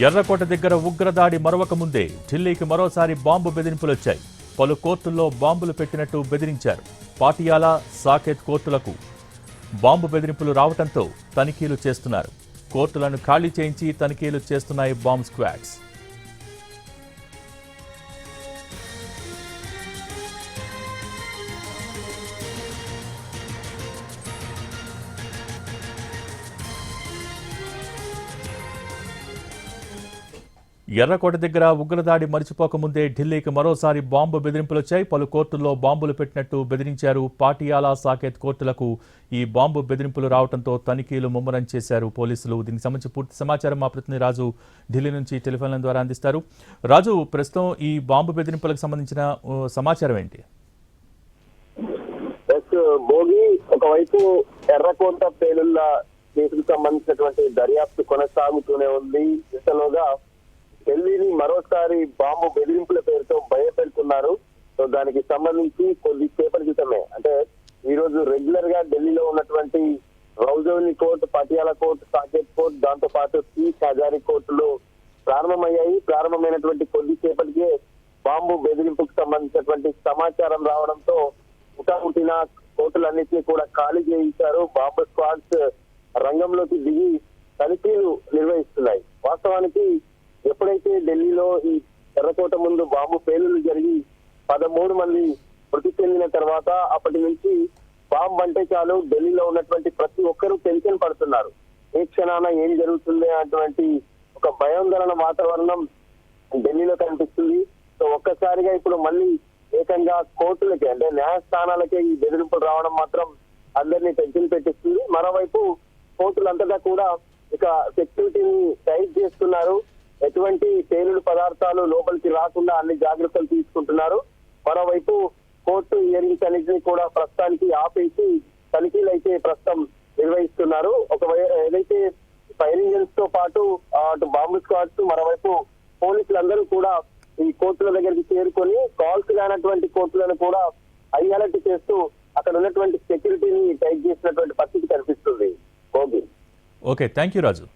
ఎర్రకోట దగ్గర ఉగ్రదాడి మరొక ముందే. ఢిల్లీకి మరోసారి బాంబు బెదిరింపులొచ్చాయి. పలు కోర్టుల్లో బాంబులు పెట్టినట్టు బెదిరించారు. పాటియాలా సాకేత్ కోర్టులకు బాంబు బెదిరింపులు రావడంతో తనిఖీలు చేస్తున్నారు. కోర్టులను ఖాళీ చేయించి తనిఖీలు చేస్తున్నాయి బాంబ్ స్క్వాడ్స్. ఎర్రకోట దగ్గర ఉగ్రదాడి మరిచిపోకముందే ఢిల్లీకి మరోసారి బాంబు బెదిరింపులొచ్చాయి. పలు కోర్టుల్లో బాంబులు పెట్టినట్టు బెదిరించారు పాటియాలా సాకేత్ కోర్టులకు. ఈ బాంబు బెదిరింపులు రావడంతో తనిఖీలు ముమ్మరం చేశారు పోలీసులు. దీనికి సంబంధించి పూర్తి సమాచారం మా ప్రతినిధి రాజు ఢిల్లీ నుంచి టెలిఫోన్ల ద్వారా అందిస్తారు. రాజు ప్రస్తుతం ఈ బాంబు బెదిరింపులకు సంబంధించిన సమాచారం ఏంటి? భోగి ఒకవైపు ఎర్రకోట పేలుళ్ళ కేసుకు సంబంధించినటువంటి దర్యాప్తు కొనసాగుతూనే ఉంది. ఇంతలోగా మరోసారి బాంబు బెదిరింపుల పేరుతో భయపెడుతున్నారు. సో దానికి సంబంధించి కొద్దిసేపటి క్రితమే. అంటే ఈ రోజు రెగ్యులర్గా ఢిల్లీలో ఉన్నటువంటి రౌజౌలి court Patiala court Saket court దాంతో పాటు తీస్ హజారీ కోర్టులు ప్రారంభమయ్యాయి. ప్రారంభమైనటువంటి కొద్దిసేపటికే బాంబు బెదిరింపుకు సంబంధించినటువంటి సమాచారం రావడంతో ఉటాముటిన కోర్టులన్నింటినీ కూడా ఖాళీ చేయించారు. బాంబు స్క్వాడ్స్ రంగంలోకి దిగి తనిఖీలు నిర్వహిస్తున్నాయి. వాస్తవానికి ఎప్పుడైతే ఢిల్లీలో ఈ ఎర్రకోట ముందు బాంబు పేలులు జరిగి పదమూడు మంది మృతి చెందిన తర్వాత అప్పటి నుంచి బాంబు అంటే చాలు ఢిల్లీలో ఉన్నటువంటి ప్రతి ఒక్కరూ టెన్షన్ పడుతున్నారు. ఏ క్షణాన ఏం జరుగుతుంది అటువంటి ఒక భయాందోళన వాతావరణం ఢిల్లీలో కనిపిస్తుంది. సో ఒక్కసారిగా ఇప్పుడు మళ్ళీ ఏకంగా కోర్టులకే అంటే న్యాయస్థానాలకే ఈ బెదిరింపులు రావడం మాత్రం అందరినీ టెన్షన్ పెట్టిస్తుంది. మరోవైపు కోర్టులంతటా కూడా ఇక సెక్యూరిటీని టైట్ చేస్తున్నారు. ఎటువంటి పేలుడు పదార్థాలు లోపలికి రాకుండా అన్ని జాగ్రత్తలు తీసుకుంటున్నారు. మరోవైపు కోర్టు హియరింగ్స్ అన్నింటినీ కూడా ప్రస్తుతానికి ఆపేసి తనిఖీలు అయితే ప్రస్తుతం నిర్వహిస్తున్నారు. ఒక ఏదైతే ఫైర్ ఇంజన్స్తో పాటు అటు బాంబు స్క్వాడ్స్ మరోవైపు పోలీసులందరూ కూడా ఈ కోర్టుల దగ్గరికి చేరుకొని కాల్స్ కానటువంటి కోర్టులను కూడా హై అలర్ట్ చేస్తూ అక్కడ ఉన్నటువంటి సెక్యూరిటీని టైట్ చేసినటువంటి పరిస్థితి కనిపిస్తుంది. Okay. Okay. Thank you Raju.